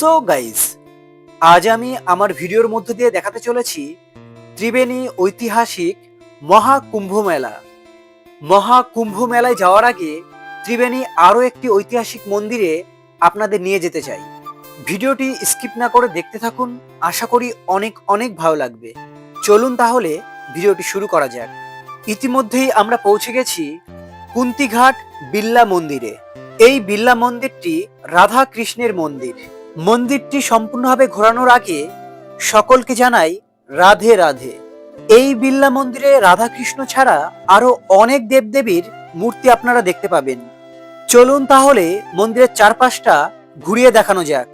So guys আজ আমি আমার ভিডিওর মধ্য দিয়ে দেখাতে চলেছি ত্রিবেণী ঐতিহাসিক মহাকুম্ভ মেলা। মহাকুম্ভ মেলায় যাওয়ার আগে ত্রিবেণী আরও একটি ঐতিহাসিক মন্দিরে আপনাদের নিয়ে যেতে চাই। ভিডিওটি স্কিপ না করে দেখতে থাকুন, আশা করি অনেক অনেক ভালো লাগবে। চলুন তাহলে ভিডিওটি শুরু করা যাক। ইতিমধ্যেই আমরা পৌঁছে গেছি কুন্তিঘাট বিল্লা মন্দিরে। এই বিল্লা মন্দিরটি রাধা কৃষ্ণের মন্দির। মন্দিরটি সম্পূর্ণভাবে ঘোরানোর আগে সকলকে জানাই রাধে রাধে। এই বিল্লা মন্দিরে রাধাকৃষ্ণ ছাড়া আরও অনেক দেবদেবীর মূর্তি আপনারা দেখতে পাবেন। চলুন তাহলে মন্দিরের চারপাশটা ঘুরিয়ে দেখানো যাক।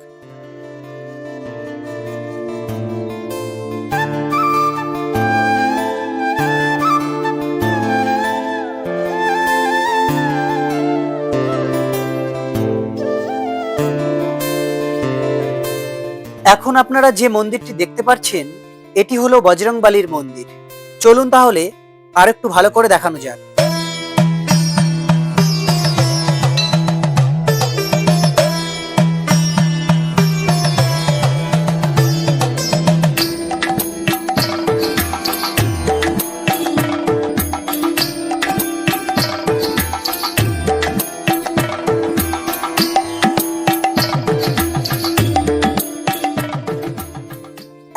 এখন আপনারা যে মন্দিরটি দেখতে পাচ্ছেন, এটি হলো বজরংবালির মন্দির। চলুন তাহলে আর একটু ভালো করে দেখানো যাক।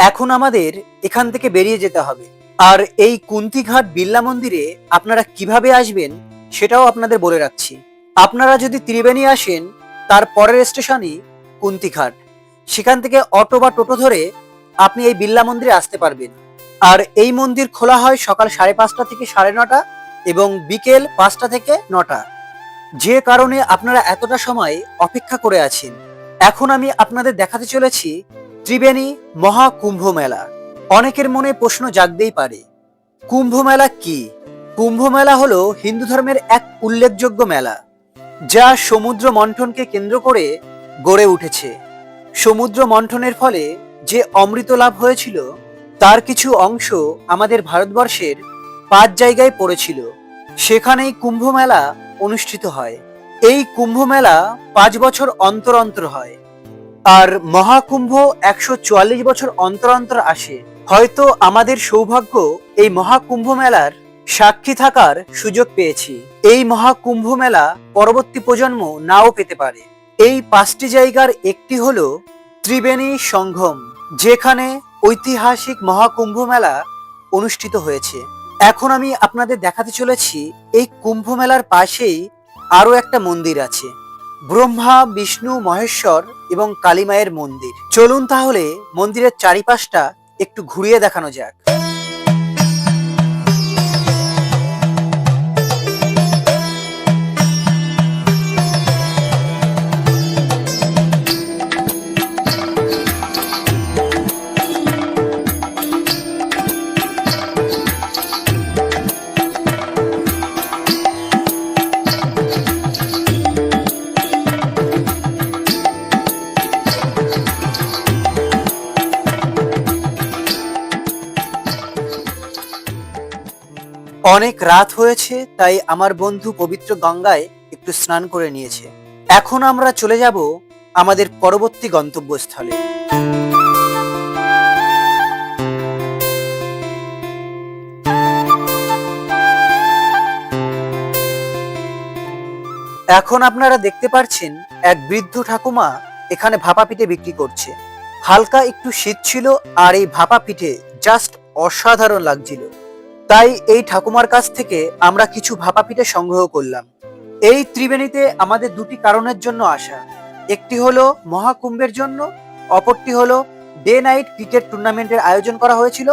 এখন আমাদের এখান থেকে বেরিয়ে যেতে হবে। আর এই কুন্তিঘাট বিল্লা মন্দিরে আপনারা কীভাবে আসবেন সেটাও আপনাদের বলে রাখছি। আপনারা যদি ত্রিবেণী আসেন, তার পরের স্টেশনই কুন্তিঘাট। সেখান থেকে অটো বা টোটো ধরে আপনি এই বিল্লা মন্দিরে আসতে পারবেন। আর এই মন্দির খোলা হয় সকাল সাড়ে পাঁচটা থেকে সাড়ে নটা এবং বিকেল পাঁচটা থেকে নটা। যে কারণে আপনারা এতটা সময় অপেক্ষা করে আছেন। এখন আমি আপনাদের দেখাতে চলেছি ত্রিবেণী মহাকুম্ভ মেলা অনেকের মনে প্রশ্ন জাগতেই পারে কুম্ভ মেলা কি? কুম্ভ মেলা হলো হিন্দু ধর্মের এক উল্লেখযোগ্য মেলা, যা সমুদ্র মন্থনকে কেন্দ্র করে গড়ে উঠেছে। সমুদ্র মন্থনের ফলে যে অমৃত লাভ হয়েছিল, তার কিছু অংশ আমাদের ভারতবর্ষের পাঁচ জায়গায় পড়েছিল। সেখানেই কুম্ভ মেলা অনুষ্ঠিত হয়। এই কুম্ভ মেলা পাঁচ বছর অন্তর অন্তর হয়। আর মহাকুম্ভ একশো চুয়াল্লিশ বছর অন্তর অন্তর আসে। হয়তো আমাদের সৌভাগ্য এই মহাকুম্ভ মেলার সাক্ষী থাকার সুযোগ পেয়েছি। এই মহাকুম্ভ মেলা পরবর্তী প্রজন্ম নাও পেতে পারে। এই পাঁচটি জায়গার একটি হল ত্রিবেণী সঙ্গম, যেখানে ঐতিহাসিক মহাকুম্ভ মেলা অনুষ্ঠিত হয়েছে। এখন আমি আপনাদের দেখাতে চলেছি, এই কুম্ভ মেলার পাশেই আরও একটা মন্দির আছে। ব্রহ্মা বিষ্ণু মহেশ্বর এবং কালীমায়ের মন্দির। চলুন তাহলে মন্দিরের চারিপাশটা একটু ঘুরিয়ে দেখানো যাক। অনেক রাত হয়েছে, তাই আমার বন্ধু পবিত্র গঙ্গায় একটু স্নান করে নিয়েছে। এখন আমরা চলে যাব আমাদের পরবর্তী গন্তব্যস্থলে। এখন আপনারা দেখতে পাচ্ছেন এক বৃদ্ধ ঠাকুমা এখানে ভাপা পিঠে বিক্রি করছে। হালকা একটু শীত ছিল, আর এই ভাপা পিঠে জাস্ট অসাধারণ লাগছিল। তাই এই ঠাকুমার কাছ থেকে আমরা কিছু ভাপা পিঠে সংগ্রহ করলাম এই ত্রিবেণীতে আমাদের দুটি কারণের জন্য আসা একটি হলো মহাকুম্ভের জন্য অপরটি হলো ডে নাইট ক্রিকেট টুর্নামেন্টের আয়োজন করা হয়েছিল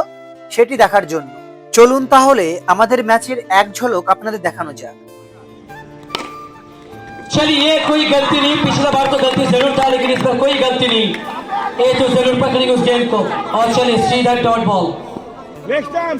সেটি দেখার জন্য চলুন তাহলে আমাদের ম্যাচের এক ঝলক আপনাদের দেখানো যাক चलिए ये कोई गलती नहीं पिछला बार तो गलती जरूर था लेकिन इस बार कोई गलती नहीं ये तो जरूर पकड़ेंगे उस गेंद को और चलिए सीधा डॉट बॉल Next time.